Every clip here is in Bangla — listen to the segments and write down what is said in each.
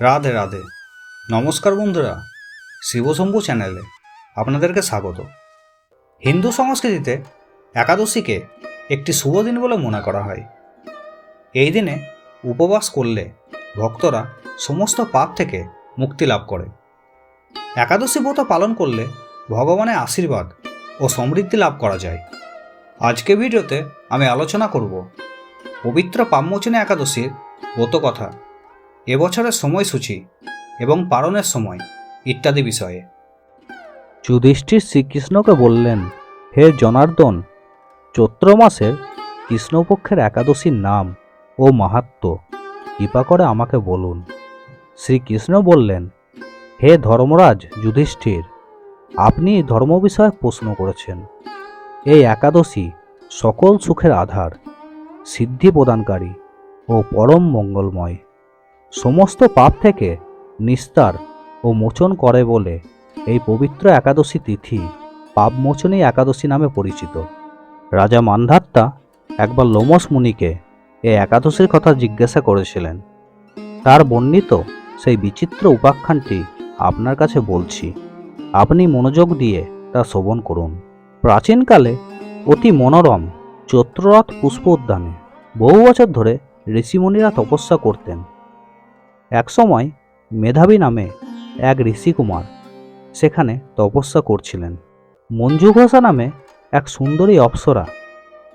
রাধে রাধে। নমস্কার বন্ধুরা, শিবশম্ভু চ্যানেলে আপনাদেরকে স্বাগত। হিন্দু সংস্কৃতিতে একাদশীকে একটি শুভ দিন বলে মনে করা হয়। এই দিনে উপবাস করলে ভক্তরা সমস্ত পাপ থেকে মুক্তি লাভ করে। একাদশী ব্রত পালন করলে ভগবানের আশীর্বাদ ও সমৃদ্ধি লাভ করা যায়। আজকে ভিডিওতে আমি আলোচনা করব পবিত্র পামমোচনী একাদশীর ব্রত কথা। এবছরের সময়সূচি এবং পালনের সময় ইত্যাদি বিষয়ে। যুধিষ্ঠির শ্রীকৃষ্ণকে বললেন, হে জনার্দন, চৈত্র মাসের কৃষ্ণপক্ষের একাদশীর নাম ও মাহাত্ম কৃপা করে আমাকে বলুন। শ্রীকৃষ্ণ বললেন, হে ধর্মরাজ যুধিষ্ঠির, আপনি ধর্ম বিষয়ে প্রশ্ন করেছেন। এই একাদশী সকল সুখের আধার, সিদ্ধি প্রদানকারী ও পরম মঙ্গলময়। সমস্ত পাপ থেকে নিস্তার ও মোচন করে বলে এই পবিত্র একাদশী তিথি পাপমোচনী একাদশী নামে পরিচিত। রাজা মান্ধাত্তা একবার লোমস মুনিকে এই একাদশীর কথা জিজ্ঞাসা করেছিলেন। তার বর্ণিত সেই বিচিত্র উপাখ্যানটি আপনার কাছে বলছি। আপনি মনোযোগ দিয়ে তা শ্রবণ করুন। প্রাচীনকালে অতি মনোরম চৈত্ররথ পুষ্প উদ্যানে বহু বছর ধরে ঋষিমুনিরা তপস্যা করতেন। একসময় মেধাবী নামে এক ঋষিকুমার সেখানে তপস্যা করছিলেন। মঞ্জু ঘোষা নামে এক সুন্দরী অপ্সরা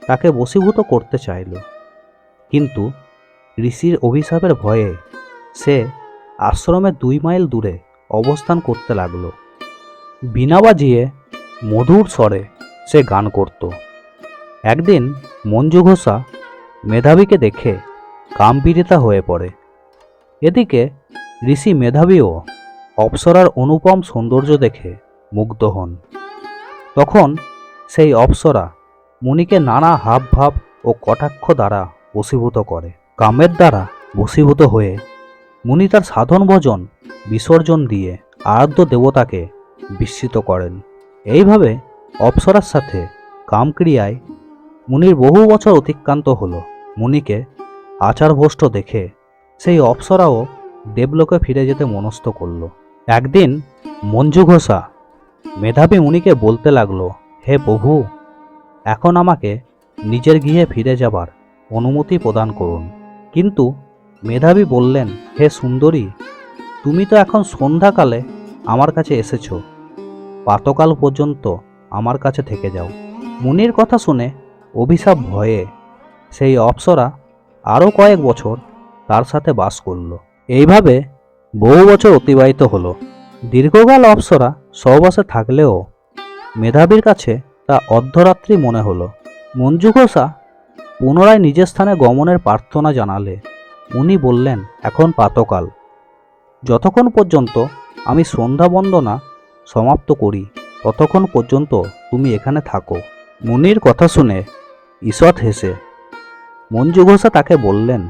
তাকে বশীভূত করতে চাইল। কিন্তু ঋষির অভিশাপের ভয়ে সে আশ্রমে দুই মাইল দূরে অবস্থান করতে লাগল। বিনা বাজিয়ে মধুর স্বরে সে গান করত। একদিন মঞ্জু ঘোষা মেধাবীকে দেখে কামপীড়িতা হয়ে পড়ে। এদিকে ঋষি মেধাবীও অপ্সরার অনুপম সৌন্দর্য দেখে মুগ্ধ হন। তখন সেই অপ্সরা মুনিকে নানা হাবভাব ও কটাক্ষ দ্বারা বশীভূত করে। কামের দ্বারা বশীভূত হয়ে মুনি তার সাধন ভজন বিসর্জন দিয়ে আরাধ্য দেবতাকে বিস্মিত করেন। এইভাবে অপ্সরার সাথে কামক্রিয়ায় মুনির বহু বছর অতিক্রান্ত হল। মুনিকে আচারভ্রষ্ট দেখে সেই অপ্সরাও দেবলোকে ফিরে যেতে মনস্থ করল। একদিন মঞ্জু ঘোষা মেধাবী মুনিকে বলতে লাগল, হে প্রভু, এখন আমাকে নিজের গৃহে ফিরে যাবার অনুমতি প্রদান করুন। কিন্তু মেধাবী বললেন, হে সুন্দরী, তুমি তো এখন সন্ধ্যাকালে আমার কাছে এসেছ। পাতকাল পর্যন্ত আমার কাছে থেকে যাও। মুনির কথা শুনে অভিশাপ ভয়ে সেই অপ্সরা আরও কয়েক বছর তার সাথে বাস করল। এইভাবে বহু বছর অতিবাহিত হলো। দীর্ঘকাল অপ্সরা সহবাসে থাকলেও মেধাবীর কাছে তা অর্ধরাত্রি মনে হলো। মঞ্জু ঘোষা পুনরায় নিজের স্থানে গমনের প্রার্থনা জানালে। উনি বললেন, এখন পাতকাল। যতক্ষণ পর্যন্ত আমি সন্ধ্যা বন্দনা সমাপ্ত করি, ততক্ষণ পর্যন্ত তুমি এখানে থাকো। মুনির কথা শুনে ঈষৎ হেসে মঞ্জু ঘোষা তাকে বললেন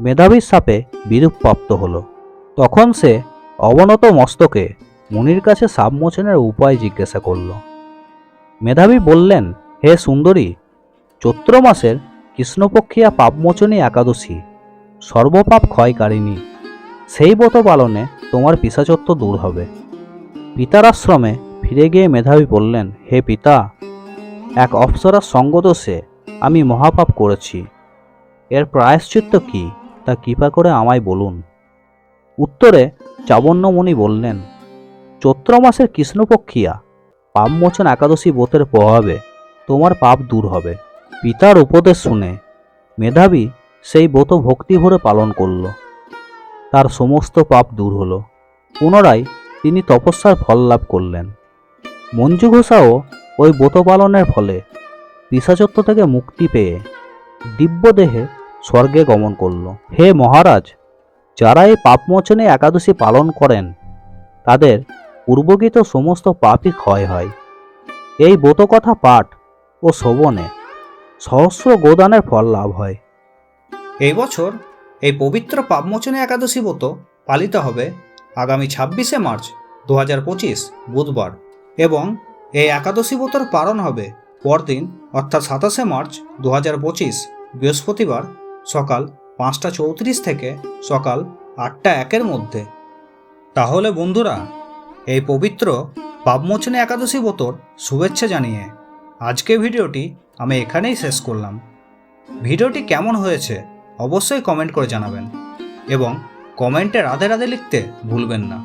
মেধাবীর সাপে বিরূপ প্রাপ্ত হল। তখন সে অবনত মস্তকে মুনির কাছে সাবমোচনের উপায় জিজ্ঞাসা করল। মেধাবী বললেন, হে সুন্দরী, চৈত্র মাসের কৃষ্ণপক্ষিয়া পাপমোচনী একাদশী, সর্বপাপ ক্ষয়কারিণী, সেই ব্রত পালনে তোমার পিসাচত্ব দূর হবে। পিতার আশ্রমে ফিরে গিয়ে মেধাবী বললেন, হে পিতা, এক অপ্সরার সঙ্গদোষে আমি মহাপাপ করেছি। এর প্রায়শ্চিত্ত কি? তা কৃপা করে আমায় বলুন। উত্তরে চাবণ্যমণি বললেন, চৈত্র মাসের কৃষ্ণপক্ষিয়া পাপমোচন একাদশী ব্রতের প্রভাবে তোমার পাপ দূর হবে পিতার উপদেশ শুনে মেধাবী সেই ব্রত ভক্তি ভরে পালন করল। তার সমস্ত পাপ দূর হলো। পুনরায় তিনি তপস্যার ফল লাভ করলেন। মঞ্জু ঘোষাও ওই ব্রত পালনের ফলে পিসাচত্ব থেকে মুক্তি পেয়ে দিব্য দেহে স্বর্গে গমন করল। হে মহারাজ, যারা এই পাপমোচনে একাদশী পালন করেন, তাদের পূর্বকৃত সমস্ত পাপই ক্ষয় হয়। এই ব্রতকথা পাঠ ও শ্রবণে সহস্র গোদানের ফল লাভ হয়। এই বছর এই পবিত্র পাপমোচনী একাদশী ব্রত পালিত হবে আগামী ছাব্বিশে মার্চ দু হাজার পঁচিশ বুধবার এবং এই একাদশী ব্রতর পালন হবে পরদিন, অর্থাৎ সাতাশে মার্চ দু হাজার পঁচিশ বৃহস্পতিবার সকাল পাঁচটা চৌত্রিশ থেকে সকাল আটটা একের মধ্যে। তাহলে বন্ধুরা, এই পবিত্র পাপমোচনী একাদশী ব্রতর শুভেচ্ছা জানিয়ে আজকে ভিডিওটি আমি এখানেই শেষ করলাম। ভিডিওটি কেমন হয়েছে অবশ্যই কমেন্ট করে জানাবেন এবং কমেন্টে রাধে রাধে লিখতে ভুলবেন না।